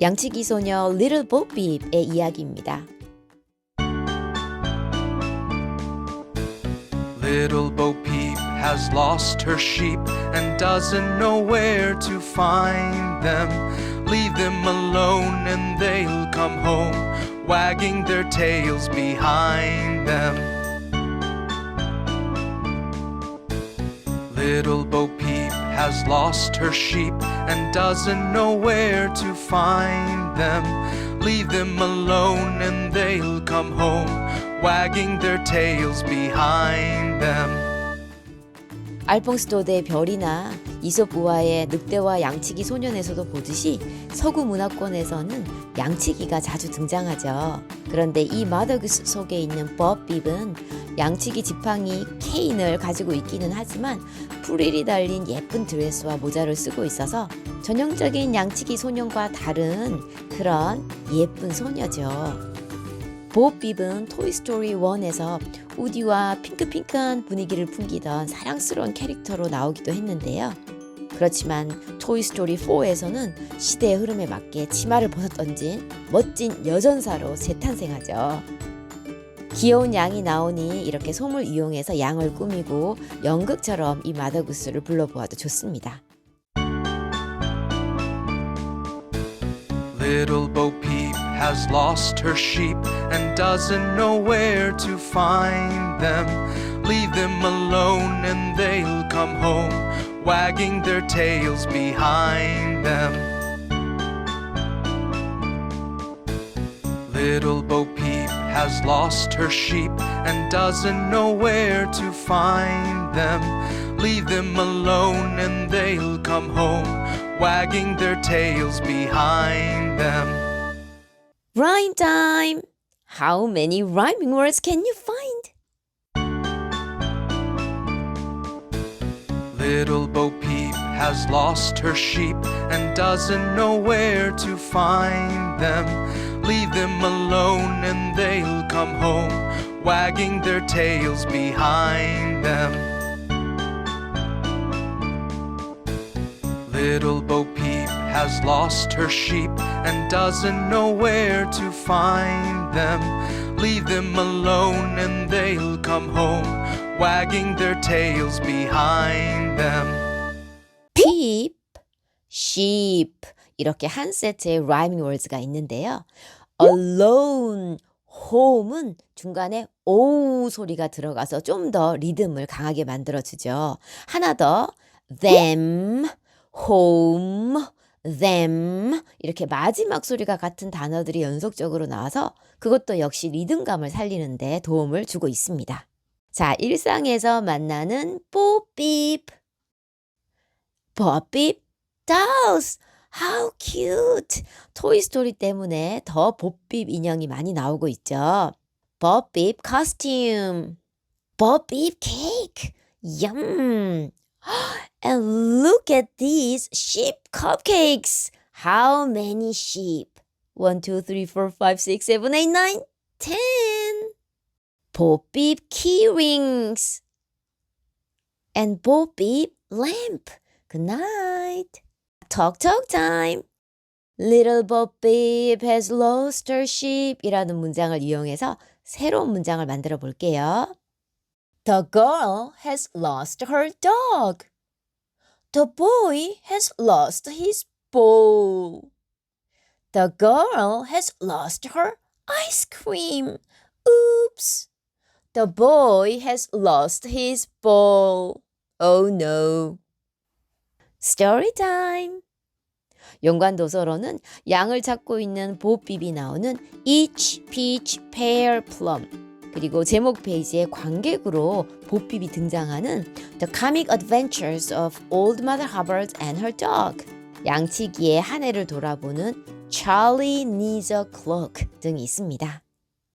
양치기 소녀 Little Bo Peep의 이야기입니다. Little Bo Peep has lost her sheep and doesn't know where to find them. Leave them alone and they'll come home, wagging their tails behind them. Little Bo Peep has lost her sheep and doesn't know where to find them. Leave them alone and they'll come home, wagging their tails behind them. 알퐁스도드의 별이나 이솝 우화의 늑대와 양치기 소년에서도 보듯이 서구 문화권에서는 양치기가 자주 등장하죠. 그런데 이 마더그스 속에 있는 버비은 양치기 지팡이 케인을 가지고 있기는 하지만 프릴이 달린 예쁜 드레스와 모자를 쓰고 있어서 전형적인 양치기 소년과 다른 그런 예쁜 소녀죠. 보비은 토이스토리 1에서 우디와 핑크핑크한 분위기를 풍기던 사랑스러운 캐릭터로 나오기도 했는데요. 그렇지만 토이스토리 4에서는 시대의 흐름에 맞게 치마를 벗어던진 멋진 여전사로 재탄생하죠. 귀여운 양이 나오니 이렇게 솜을 이용해서 양을 꾸미고 연극처럼 이 마더구스를 불러보아도 좋습니다. Little Bo Peep has lost her sheep and doesn't know where to find them. Leave them alone and they'll come home, wagging their tails behind them. Little Bo Peep has lost her sheep and doesn't know where to find them. Leave them alone and they'll come home, wagging their tails behind them. Rhyme time! How many rhyming words can you find? Little Bo Peep has lost her sheep and doesn't know where to find them. Leave them alone and they'll come home, wagging their tails behind them. Little Bo Peep has lost her sheep and doesn't know where to find them. Leave them alone and they'll come home, wagging their tails behind them. peep, sheep 이렇게 한 세트의 rhyming words가 있는데요. alone, home은 중간에 o 소리가 들어가서 좀 더 리듬을 강하게 만들어주죠. 하나 더 them, home, them 이렇게 마지막 소리가 같은 단어들이 연속적으로 나와서 그것도 역시 리듬감을 살리는데 도움을 주고 있습니다. 자, 일상에서 만나는 뽀삐 버삐 dolls. How cute. 토이스토리 때문에 더 보삐 인형이 많이 나오고 있죠. 버삐 costume. 버삐 cake. Yum. And look at these sheep cupcakes. How many sheep? 1, 2, 3, 4, 5, 6, 7, 8, 9, 10. 보삐 key rings. And 보삐 lamp. Good night. Talk talk time. Little Bo Peep has lost her sheep 이라는 문장을 이용해서 새로운 문장을 만들어 볼게요. The girl has lost her dog. The boy has lost his bowl. The girl has lost her ice cream. Oops. The boy has lost his ball. Oh no. Story time. 연관 도서로는 양을 찾고 있는 보삐비 나오는 Each Peach Pear Plum 그리고 제목 페이지에 관객으로 보삐비 등장하는 The Comic Adventures of Old Mother Hubbard and Her Dog 양치기의 한 해를 돌아보는 Charlie Needs a Cloak 등이 있습니다.